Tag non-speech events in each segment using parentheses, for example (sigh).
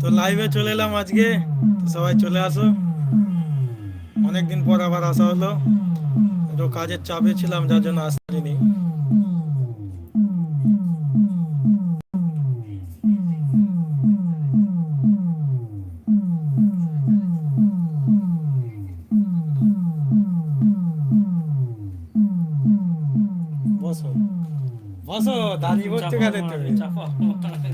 তো লাইভে চলে এলাম আজকে। সবাই চলে আসো। অনেকদিন পর আবার আসা হলো। একটু কাজের চাপে ছিলাম, যার জন্য আসতে দাঁড়িয়ে বসতে গেলে তুমি চাপা দেখছি। আমাকে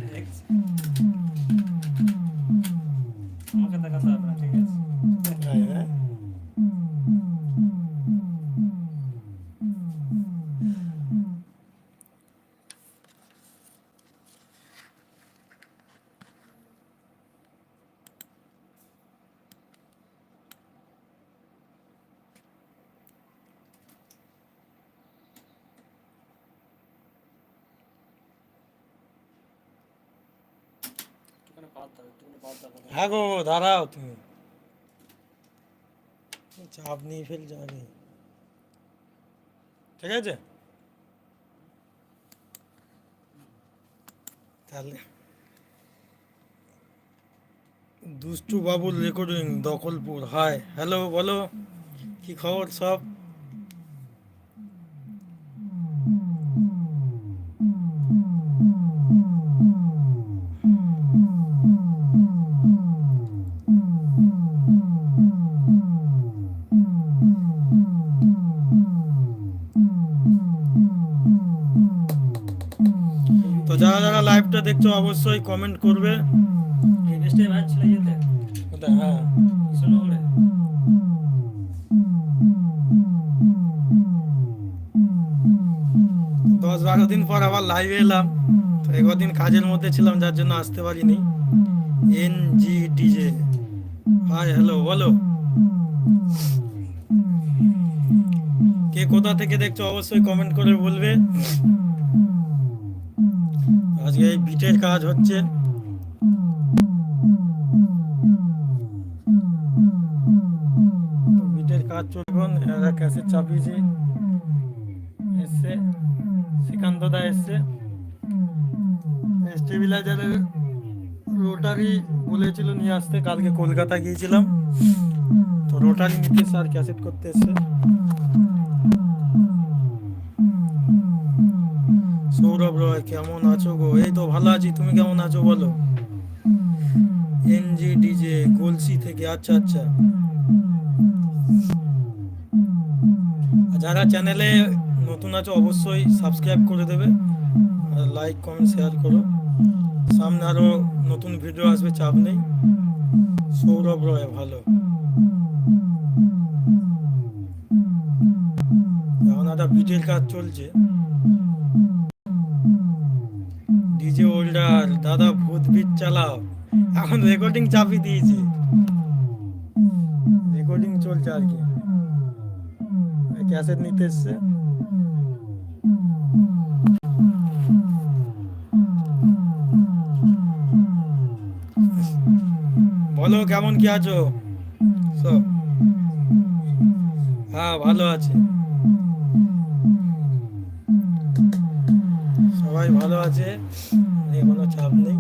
হ্যাঁ গো দাঁড়াও তুমি চাপ নিয়ে ফেলছো আমি ঠিক আছে তাহলে দুষ্টু বাবুর রেকর্ডিং দখলপুর হাই হ্যালো বলো কি খবর সব দেখছ অবশ্যই কমেন্ট করবে। হ্যাঁ দশ বারো দিন পর আবার লাইভে এলাম। তো একদিন কাজের মধ্যে ছিলাম যার জন্য আসতে পারিনি। N G DJ hi hello বলো। কে কোথা থেকে দেখছ অবশ্যই কমেন্ট করে বলবে। আজকে এই বিটের কাজ হচ্ছে। বিটের কাজ চলবে এরা ক্যাসেট চাপিয়েছে। এসছে। শ্রীকান্ত দা এসছে। স্টেবিলাইজারের রোটারি বলেছিল নিয়ে আসতে। কালকে কলকাতা গিয়েছিলাম। তো রোটারি নিতে এসে আর ক্যাসেট করতে এসছে। সৌরভ রয়, কেমন আছো গো? এই তো ভালো আছি, তুমি কেমন আছো বলো? এনজি ডিজে গলসি থেকে আচ্ছা আচ্ছা। যারা চ্যানেলে নতুন আছো, অবশ্যই সাবস্ক্রাইব করে দেবে। লাইক, কমেন্ট, শেয়ার করো। সামনে আরও নতুন ভিডিও আসবে, চাপ নেই। সৌরভ রয়, ভালো। এখন একটা বিটের কাজ চলছে। ডিজে হোল্ডার দাদা ভূত বিট চালাও। এখন রেকর্ডিং চাপি দিয়েছি। রেকর্ডিং চলছে আর কি। ক্যাসেট নিতে এসছে। বলো, কেমন কি আছো? সব। হ্যাঁ ভালো আছে। সবাই ভালো আছে। নিয়ে কোনো চাপ নেই।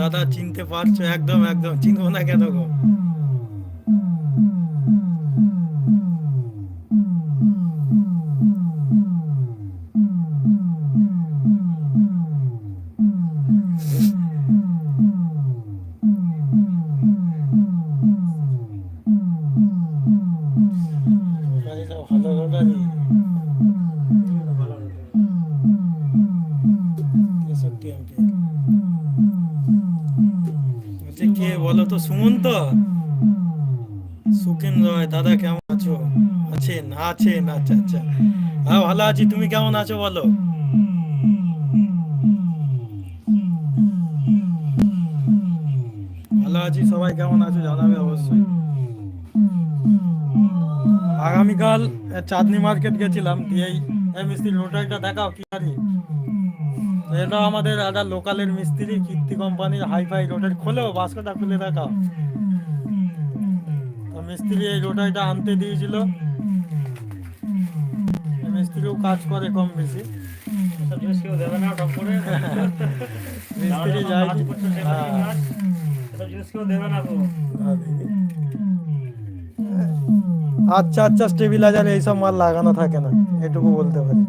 দাদা চিনতে পারছ? একদম একদম। চিনবো না কেন গো? বলো তো সুমন তো সুকেন রয় দাদা কেমন আছো? আছেন আছেন আচ্ছা আচ্ছা। হ্যাঁ ভালো আছি, তুমি কেমন আছো বলো? ভালো আছি, সবাই কেমন আছো জানাবে অবশ্যই। আগামীকাল চাঁদনি মার্কেট গেছিলাম, দিয়ে এই মিস্ত্রি রোটারিটা দেখাও কি গাড়ি এটা আমাদের একটা লোকালের মিস্ত্রি, কীর্তি কোম্পানির হাইফাই রোটারি খোলেও বাস্কটা খুলে দেখাও তো মিস্ত্রি এই রোটারিটা আনতে দিয়েছিল। মিস্ত্রিও কাজ করে কম বেশি। হ্যাঁ। আচ্ছা আচ্ছা স্টেবিলাইজার, এইসব মাল লাগানো থাকে না, এটুকু বলতে পারি।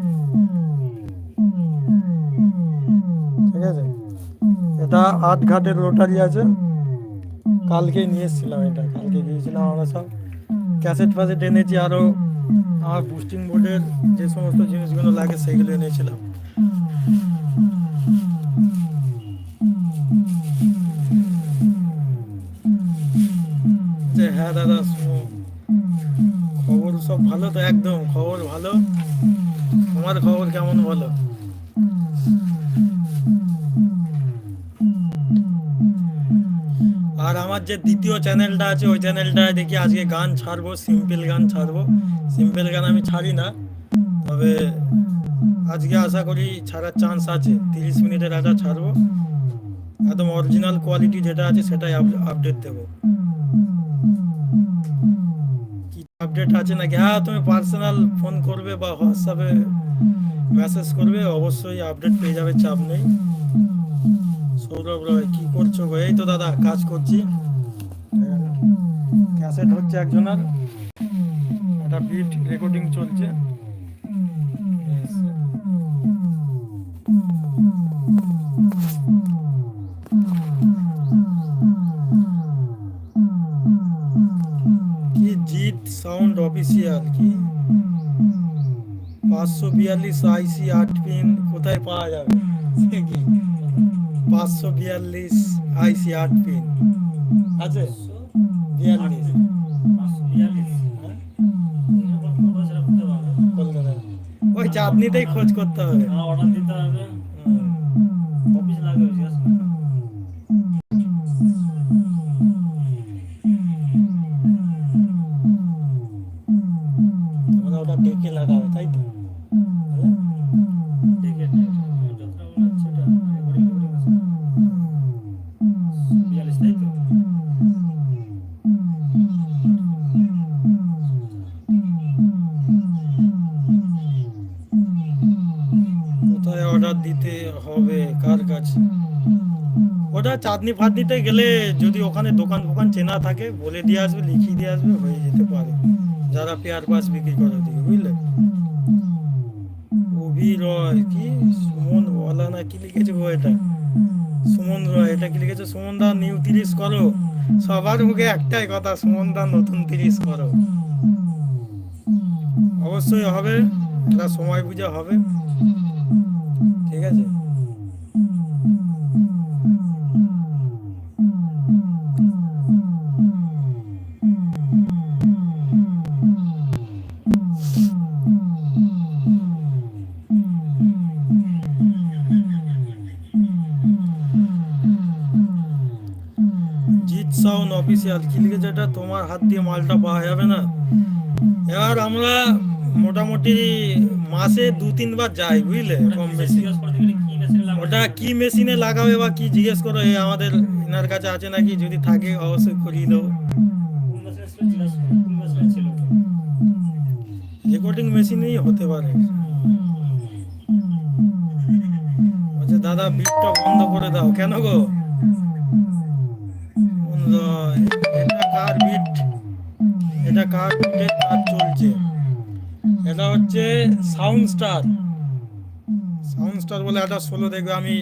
এটা আট ঘাটের রোটারি আছে। কালকে নিয়ে এসেছিলাম এটা, কালকে গিয়েছিলাম আমরা সব। ক্যাসেট ফ্যাসেট এনেছি আরও আমার বুস্টিং বোর্ডের যে সমস্ত জিনিসগুলো লাগে সেগুলো এনেছিলাম। হ্যাঁ দাদা খবর সব ভালো তো? একদম খবর ভালো। তোমার খবর কেমন বলো? চ্যানেলটা আছে, ওই চ্যানেলটায় দেখি আজকে গান ছাড়বো সিম্পল গান ছাড়বো। সিম্পল গান আমি ছাড়ি না, তবে আজকে আশা করি ছাড়ার চান্স আছে, তিরিশ মিনিটের একটা ছাড়বো। একদম অরিজিনাল কোয়ালিটি যেটা আছে সেটাই আপডেট দেবো। কি আপডেট আছে নাকি? হ্যাঁ তুমি পার্সোনাল ফোন করবে বা হোয়াটসঅ্যাপে মেসেজ করবে, অবশ্যই আপডেট পেয়ে যাবে, চাপ নেই। সৌরভ রয়, কি করছ গো? এই তো দাদা, কাজ করছি। ক্যাসেট হচ্ছে একজনের। একটা বিট রেকর্ডিং চলছে। কি জিত সাউন্ড অফিসিয়াল কি? পাঁচশো বিয়াল্লিশ আইসি আট পিন কোথায় পাওয়া যাবে? পাঁচশো বিয়াল্লিশ আইসি আট পিন আছে? ওই চাঁদনিতেই খোঁজ করতে হবে। অর্ডার দিতে হবে। চাঁদনি ফাঁদনিতে গেলে যদি ওখানে দোকান ফোকান চেনা থাকে, বলে দিয়ে আসবে, লিখিয়ে দিয়ে আসবে, হয়ে যেতে পারে। যারা পেয়ার পাস বিক্রি করে দিকে বুঝলে? অভি রয় কি? সুমন বলা না কি লিখেছে এটা? সুমন রয়, এটা কি লিখেছে? সুমন দা নিউ তিরিশ করো। সবার মুখে একটাই কথা, সুমন দা, নতুন তিরিশ করো। অবশ্যই হবে একটা সময় বুঝে হবে। ঠিক আছে? এটা তোমার হাত দিয়ে মালটা পাওয়া যাবে না। এবার আমরা মোটামুটি মাসে দু তিনবার যাই, বুঝলে? কম বেশি? ওটা কি মেশিনে লাগাবে বা কি জিজ্ঞেস করো এই আমাদের এনার কাছে আছে নাকি? যদি থাকে, অবশ্যই করিয়ে দেবো? রেকর্ডিং মেশিনেই হতে পারে। বলছে দাদা বিটটা বন্ধ করে দাও। কেন গো? বন্ধ কার বিট এটা কার বিটের কাজ চলছে? এটা হচ্ছে সাউন্ড স্টার সাউন্ড স্টার বলে একটা ষোলো দেখবে। আমি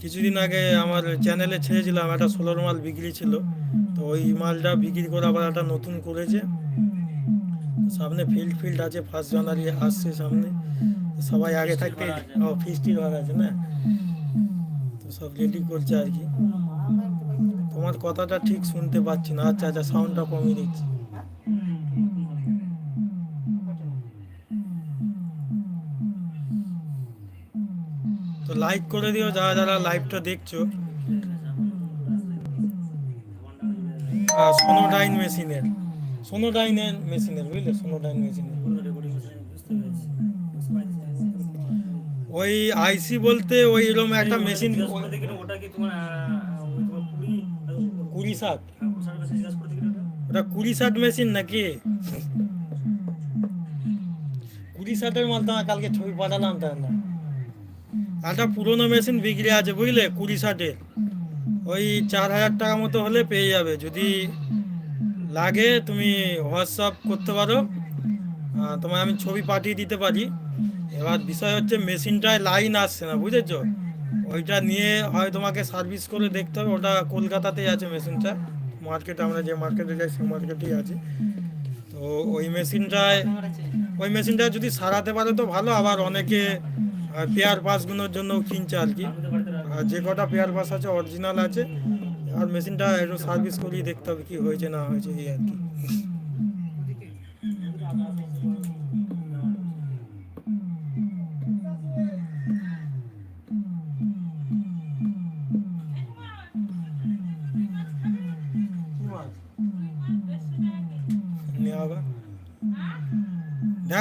কিছুদিন আগে আমার চ্যানেলে ছেড়েছিলাম একটা ষোলোর মাল বিক্রি ছিল। তো ওই মালটা বিক্রি করে আবার একটা নতুন করেছে। সামনে ফিল্ড ফিল্ড আছে ফার্স্ট জানুয়ারি আসছে সামনে। সবাই আগে থাকতে ও ফিস্টির ভাগ আছে না? তো সব রেডি করছে আর কি। তোমার কথাটা ঠিক শুনতে পাচ্ছি না। আচ্ছা আচ্ছা সাউন্ডটা কমিয়ে দিচ্ছি। তো লাইক করে দিও, যারা যারা লাইভটা দেখছ। সোনোডাইন মেশিনের সোনোডাইনের মেশিনের বুঝলে? সোনোডাইন মেশিনের ওই আইসি বলতে ওই এরকম একটা মেশিন ওটা কি তোমার আহ, ওই তোমার কুড়ি কুড়ি ওটা? কুড়ি ষাট মেশিন নাকি? কুড়ি ষাটের মাল তো কালকে ছবি পাঠালাম তাই না। একটা পুরোনো মেশিন বিক্রি আছে বুঝলে কুড়ি ষাটের ওই চার হাজার টাকা মতো হলে পেয়ে যাবে। যদি লাগে তুমি হোয়াটসঅ্যাপ করতে পারো। তোমায় আমি ছবি পাঠিয়ে দিতে পারি। এবার বিষয় হচ্ছে মেশিনটায় লাইন আসছে না বুঝেছ? ওইটা নিয়ে হয় তোমাকে সার্ভিস করে দেখতে হবে। ওটা কলকাতাতেই আছে মেশিনটা মার্কেটে আমরা যে মার্কেটে যাই, সেই মার্কেটেই আছে। তো ওই মেশিনটায় ওই মেশিনটা যদি সারাতে পারে তো ভালো। আবার অনেকে পেয়ার পাসগুলোর জন্য কিনছে আর কি। যে কটা পেয়ার পাস আছে অরিজিনাল আছে। আর মেশিনটা একটু সার্ভিস করিয়ে দেখতে হবে কি হয়েছে, না হয়েছে, এই আর কি।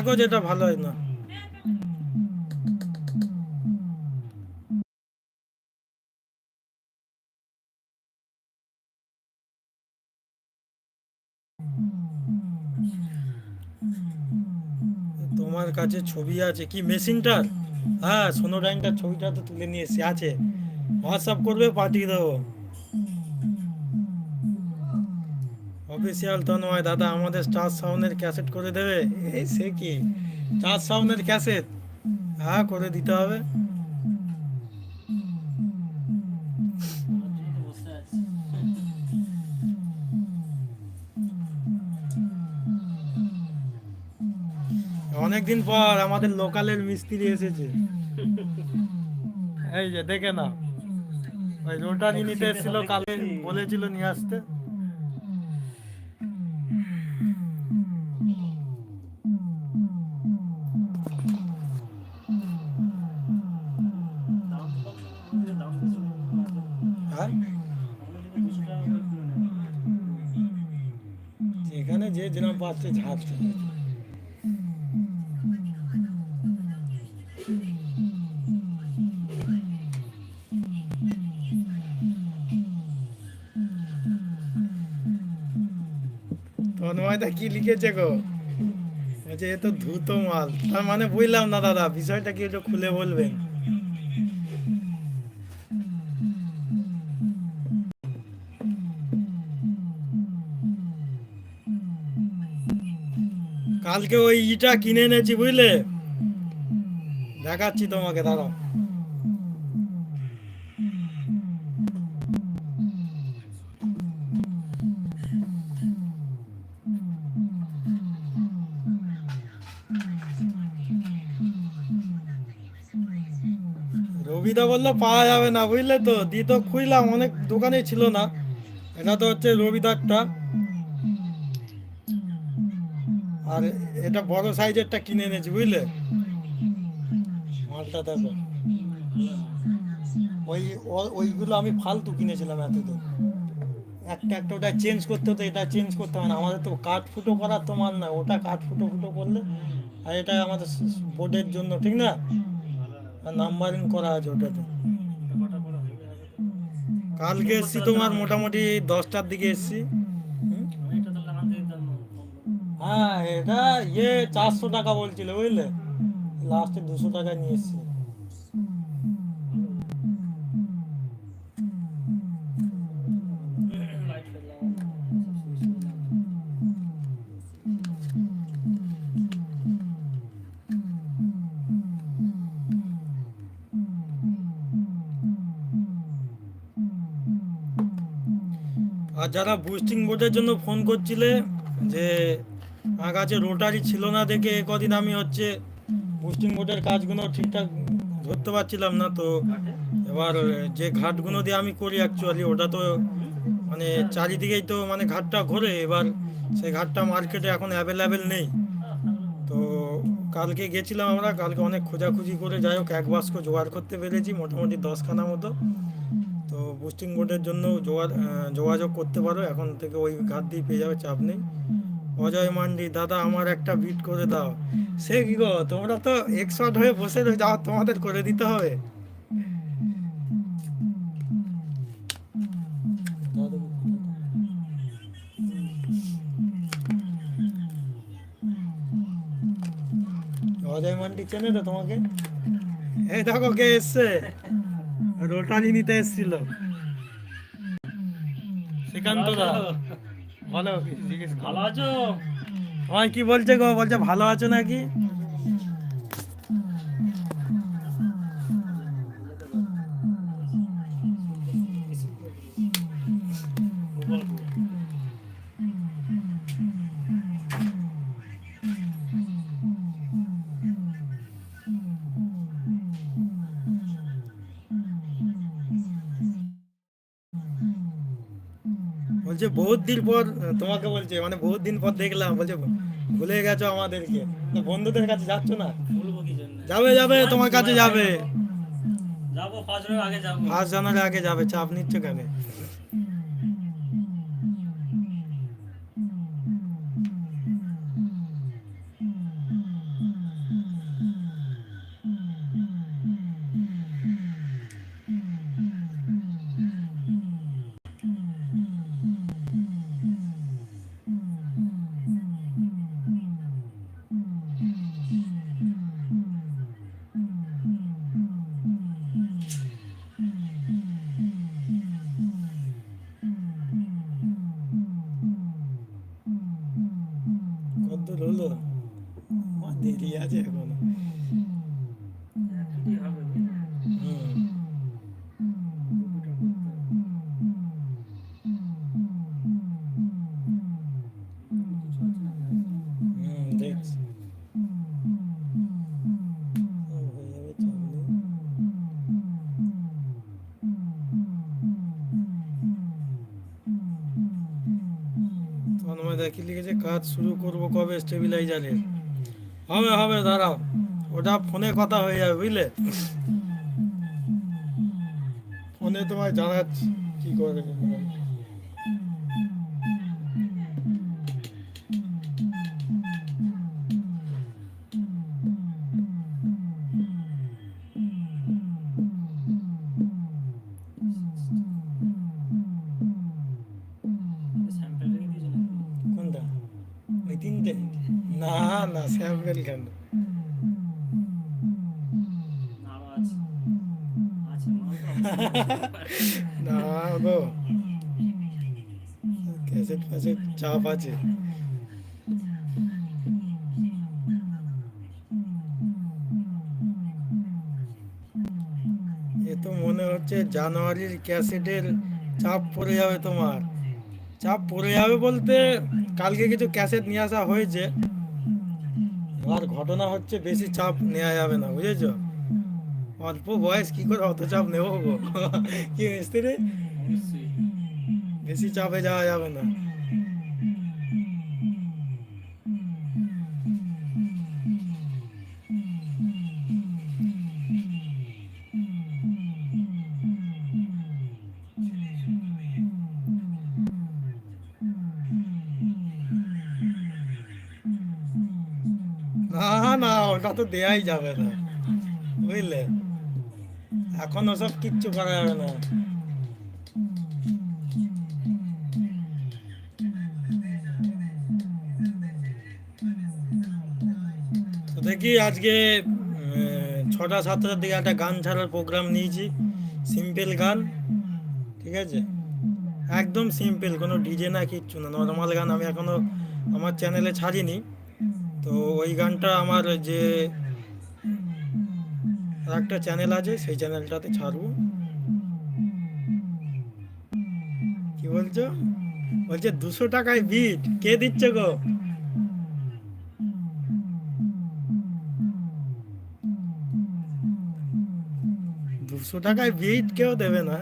দেখো যেটা ভালো হয় না। তোমার কাছে ছবি আছে। কি, মেশিনটার? হ্যাঁ সোনোডাইনটার ছবিটা তো তুলে নিয়ে এসে আছে। হোয়াটসঅ্যাপ করবে, পাঠিয়ে দেবো। অফিসিয়াল তো নয়, দাদা, আমাদের স্টার সাউন্ডের ক্যাসেট করে দেবে। এই সে কি? স্টার সাউন্ডের ক্যাসেট হ্যাঁ করে দিতে হবে। অনেকদিন পর আমাদের লোকালের মিস্ত্রি এসেছে। এই যে, দেখে না ওই রোটারি নিতে এসেছিল কালে বলেছিল নিয়ে আসতে। যেখানে যে যেরকম পাচ্ছে, ঝাড়ছে। তন্ময়দা কি লিখেছে গো? বলছে এ তো ধুত মাল। তার মানে বুঝলাম না দাদা, বিষয়টা কি খুলে বলবেন? কালকে ওই ইটা কিনে এনেছি, বুঝলে? দেখাচ্ছি তোমাকে, দাঁড়াও। রবিদা বলল, পাওয়া যাবে না, বুঝলে তো? দিয়ে তো খুঁজলাম, অনেক দোকানে ছিল না। এটা তো হচ্ছে রবিদারটা। আর এটা বড় সাইজেরটা কিনে এনেছি, বুঝলে? মালটা দেখো। ওই ওইগুলো আমি ফালতু কিনেছিলাম এতদিন। একটা একটা ওটা চেঞ্জ করতে হতো, এটা চেঞ্জ করতে হবে না। আমাদের তো কাঠ ফুটো তো মাল না ওটা কাঠ ফুটো ফুটো করলে, আর এটা আমাদের বোর্ডের জন্য, ঠিক না? নাম্বারিং করা আছে ওটাতে? কালকে এসছি তোমার মোটামুটি দশটার দিকে এসছি। হ্যাঁ এটা ইয়ে চারশো টাকা বলছিল, বুঝলে? লাস্টে দুশো টাকা নিয়ে এসছি আর যারা বুস্টিং বোর্ডের জন্য ফোন করছিলে, যে আমার কাছে রোটারি ছিল না দেখে কদিন আমি হচ্ছে বুস্টিং বোর্ডের কাজগুলো ঠিকঠাক ধরতে পারছিলাম না তো। এবার যে ঘাটগুলো দিয়ে আমি করি অ্যাকচুয়ালি ওটা তো মানে চারিদিকেই তো মানে ঘাটটা ঘোরে। এবার সেই ঘাটটা মার্কেটে এখন অ্যাভেলেবেল নেই। তো কালকে গেছিলাম আমরা, কালকে অনেক খোঁজাখুঁজি করে যাই হোক, এক বাস্ক জোগাড় করতে পেরেছি মোটামুটি দশখানা মতো। তো বুস্টিং বোর্ডের জন্য যোগা- যোগাযোগ করতে পারো। এখন থেকে ওই ঘাট দিয়ে পেয়ে যাবে, চাপ নেই। অজয় মান্ডি, দাদা আমার একটা বিট করে দাও। সে কি গো, তোমরা তো একশট হয়ে বসে আর তোমাদের করে দিতে হবে। অজয় মান্ডি চেনে তো তোমাকে? এই দেখো কে এসছে। রোটারি নিতে এসেছিল। শ্রীকান্ত দা। বলো জিজ্ঞেস ভালো আছো? তোমায় কি বলছে গো? বলছে ভালো আছো নাকি? বহুত দিন পর তোমাকে বলছে মানে বহুত দিন পর দেখলাম বলছে ভুলে গেছো আমাদেরকে। তো বন্ধুদের কাছে যাচ্ছ না? যাবে যাবে তোমার কাছে যাবে। যাব ফার্স্ট আগে যাব। ফার্স্ট জানুয়ারি আগে যাবে চাপ নিচ্ছ কেন? কাজ শুরু করব কবে স্টেবিলাইজারের? হবে হবে, দাঁড়াও। ওটা ফোনে কথা হয়ে যাবে, বুঝলে? ফোনে তোমায় জানাচ্ছি, কি করে না না স্যাম্পেল আছে। (laughs) না গো। ক্যাসেট ফ্যাসেট চাপ আছে এ তো মনে হচ্ছে জানুয়ারির ক্যাসেটের চাপ পড়ে যাবে তোমার। চাপ পড়ে যাবে বলতে কালকে কিছু ক্যাসেট নিয়ে আসা হয়েছে। আর ঘটনা হচ্ছে বেশি চাপ নেওয়া যাবে না, বুঝেছ? অল্প বয়স, কি করে অত চাপ নেব কি মিস্ত্রি? বেশি চাপে যাওয়া যাবে না। তো দেয়াই যাবে না। বুঝলে? এখন ওসব কিচ্ছু করা যাবে না। দেখি আজকে ছটা সাতটার দিকে একটা গান ছাড়ার প্রোগ্রাম নিয়েছি। সিম্পল গান, ঠিক আছে? একদম সিম্পল কোনো ডিজে না, কিচ্ছু না। নর্মাল গান আমি এখনও আমার চ্যানেলে ছাড়িনি। তো ওই গানটা আমার যে একটা চ্যানেল আছে, সেই চ্যানেলটাতে ছাড়বো। কি বলছো? বলছে, দুশো টাকায় বিট কে দিচ্ছে গো? দুশো টাকায় বিট কেউ দেবে না।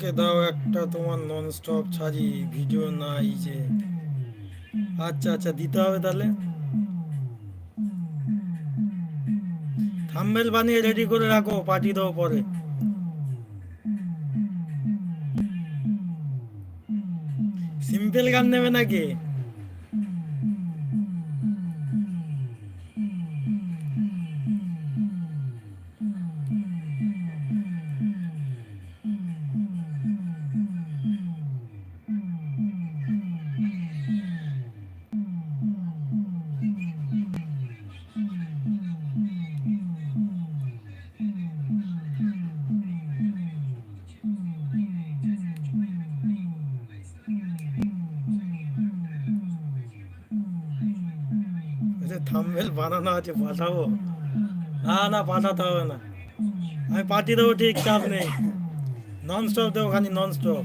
আমাকে দাও একটা তোমার নন স্টপ ছাড়ি ভিডিও নাই যে। আচ্ছা আচ্ছা দিতে হবে তাহলে। থাম্বেল বানিয়ে রেডি করে রাখো পাঠিয়ে দাও পরে। সিম্পল গান নেবে নাকি? থাম্বেল বানানো আছে, পাঠাবো? না না, পাঠাতে হবে না। আমি পাঠিয়ে দেবো, ঠিক চাপ নেই। নন স্টপ দেবো খালি নন স্টপ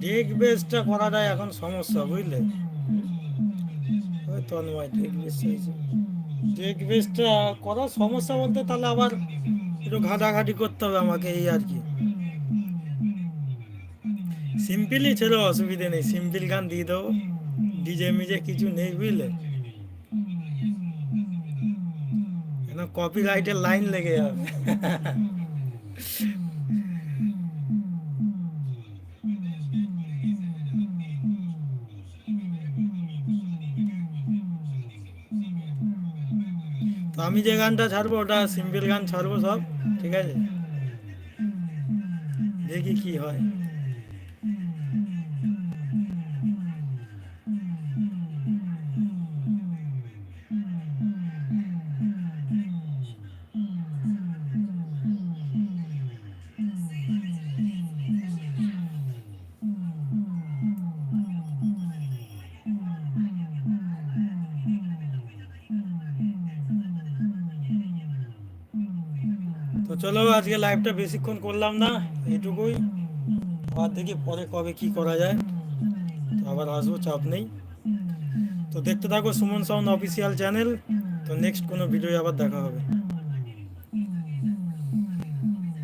ডেক বেসটা করাটাই এখন সমস্যা, বুঝলে? ওই তন্ময় ডেক বেস চাইছে ডেক বেসটা করার সমস্যা বলতে তাহলে আবার একটু ঘাটাঘাটি করতে হবে আমাকে এই আর কি। সিম্পলই ছিল, অসুবিধে নেই। সিম্পল গান দিয়ে দেবো। ডিজে মিজে কিছু নেই, বুঝলে? কপি রাইটের লাইন লেগে যাবে। (laughs) আমি যে গানটা ছাড়বো ওটা সিম্পল গান ছাড়বো সব ঠিক আছে? দেখি কি হয়। লাইভটা বেশিক্ষণ করলাম না, এটুকুই। আবার দেখি পরে কবে কি করা যায়। আবার আসব, চাপ নেই। তো দেখতে থাকো সুমন সাউন্ড অফিসিয়াল চ্যানেল। তো নেক্সট কোনো ভিডিও আবার দেখা হবে।